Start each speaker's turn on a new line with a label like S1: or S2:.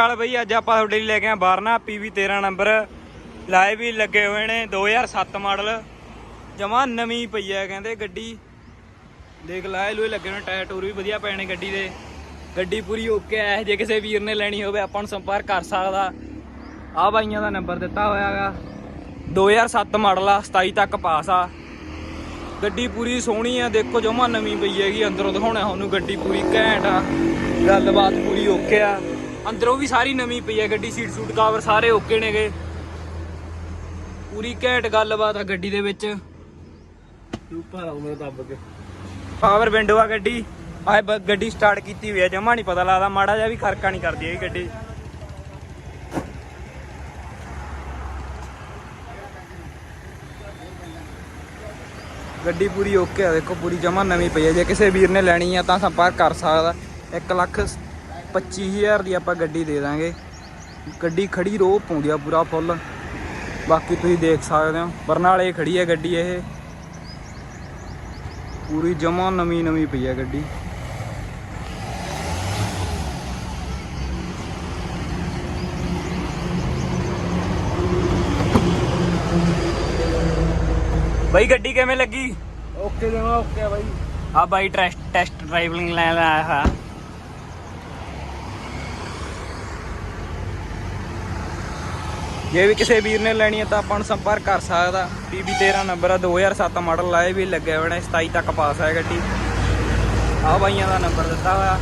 S1: ਨਾਲ ਬਈ, ਅੱਜ ਆਪਾਂ ਤੁਹਾਡੇ ਲਈ ਲੈ ਕੇ ਆ ਬਾਰਨਾ ਪੀਵੀ 13 ਨੰਬਰ। ਲਾਏ ਵੀ ਲੱਗੇ ਹੋਏ ਨੇ 2007 ਮਾਡਲ। ਜਮਾ ਨਵੀਂ ਪਈ ਹੈ ਕਹਿੰਦੇ ਗੱਡੀ। ਦੇਖ ਲਾਏ ਲੂਏ ਲੱਗੇ ਨੇ, ਟਾਇਰ ਟੂਰ ਵੀ ਵਧੀਆ ਪਏ ਨੇ ਗੱਡੀ ਦੇ। ਗੱਡੀ ਪੂਰੀ ਓਕੇ ਹੈ ਜੇ ਕਿਸੇ ਵੀਰ ਨੇ ਲੈਣੀ ਹੋਵੇ, ਆਪਾਂ ਨੂੰ ਸੰਪਰਕ ਕਰ ਸਕਦਾ। ਆ ਬਾਈਆਂ ਦਾ ਨੰਬਰ ਦਿੱਤਾ ਹੋਇਆਗਾ 2007 ਮਾਡਲ ਆ 27 ਤੱਕ ਪਾਸ ਆ। ਗੱਡੀ ਪੂਰੀ ਸੋਹਣੀ ਆ, ਦੇਖੋ ਜਮਾ ਨਵੀਂ ਪਈ ਹੈਗੀ, ਅੰਦਰੋਂ ਦਿਖਾਉਣਾ ਤੁਹਾਨੂੰ ਗੱਡੀ ਪੂਰੀ ਘੈਂਟ ਆ। ਗੱਲਬਾਤ ਪੂਰੀ ਓਕੇ ਆ। ਅੰਦਰੋਂ ਵੀ ਸਾਰੀ ਨਵੀਂ ਪਈ ਹੈ ਗੱਡੀ, ਸੀਟ ਸੂਟ ਕਵਰ ਸਾਰੇ ਓਕੇ ਨੇਗੇ। ਪੂਰੀ ਘੈਂਟ ਗੱਲਬਾਤ ਆ ਗੱਡੀ ਦੇ ਵਿੱਚ।
S2: ਉੱਪਰ ਆਉ ਮੈਂ ਦੱਬ ਕੇ
S1: ਪਾਵਰ ਵਿੰਡੋ ਆ ਗੱਡੀ। ਆਏ ਗੱਡੀ ਸਟਾਰਟ ਕੀਤੀ ਹੋਈ ਆ, ਜਮਾ ਨਹੀਂ ਪਤਾ ਲੱਗਦਾ, ਮਾੜਾ ਜਿਹਾ ਵੀ ਖਰਕਾ ਨਹੀਂ ਕਰਦੀ ਇਹ ਗੱਡੀ। ਗੱਡੀ ਪੂਰੀ ਓਕੇ ਆ, ਦੇਖੋ, ਪੂਰੀ ਜਮਾ ਨਵੀਂ ਪਈ ਹੈ ਜੇ ਕਿਸੇ ਵੀਰ ਨੇ ਲੈਣੀ ਆ ਤਾਂ ਸੰਪਰਕ ਕਰ ਸਕਦਾ। 1 ਲੱਖ 25000 ਦੀ ਆਪਾਂ ਗੱਡੀ ਦੇ ਦਾਂਗੇ ਗੱਡੀ ਖੜੀ ਰੋਹ ਪਾਉਂਦੀ ਆ ਪੂਰਾ ਫੁੱਲ ਬਾਕੀ ਤੁਸੀਂ ਦੇਖ ਸਕਦੇ ਹੋ ਬਰਨਾਲੇ ਖੜੀ ਹੈ ਗੱਡੀ ਇਹ ਪੂਰੀ ਜਮਾ ਨਵੀਂ ਨਵੀਂ ਪਈ ਹੈ ਗੱਡੀ ਬਈ ਗੱਡੀ ਕਿਵੇਂ ਲੱਗੀ
S2: ਓਕੇ ਜਮਾ ਓਕੇ ਬਾਈ
S1: ਆ ਬਾਈ ਟੈਸਟ ਟੈਸਟ ਡਰਾਈਵਿੰਗ ਲੈਣ ਆਇਆ ਹਾਂ ਜੇ ਵੀ ਕਿਸੇ ਵੀਰ ਨੇ ਲੈਣੀ ਹੈ ਤਾਂ ਆਪਾਂ ਨੂੰ ਸੰਪਰਕ ਕਰ ਸਕਦਾ। PB 13 ਨੰਬਰ ਆ 2007 ਮਾਡਲ ਲਾਏ ਵੀ ਲੱਗੇ ਹੋਏ ਨੇ 27 ਤੱਕ ਪਾਸ ਹੈ ਗੱਡੀ। ਆ ਬਾਈਆਂ ਦਾ ਨੰਬਰ ਦਿੱਤਾ ਹੋਇਆ।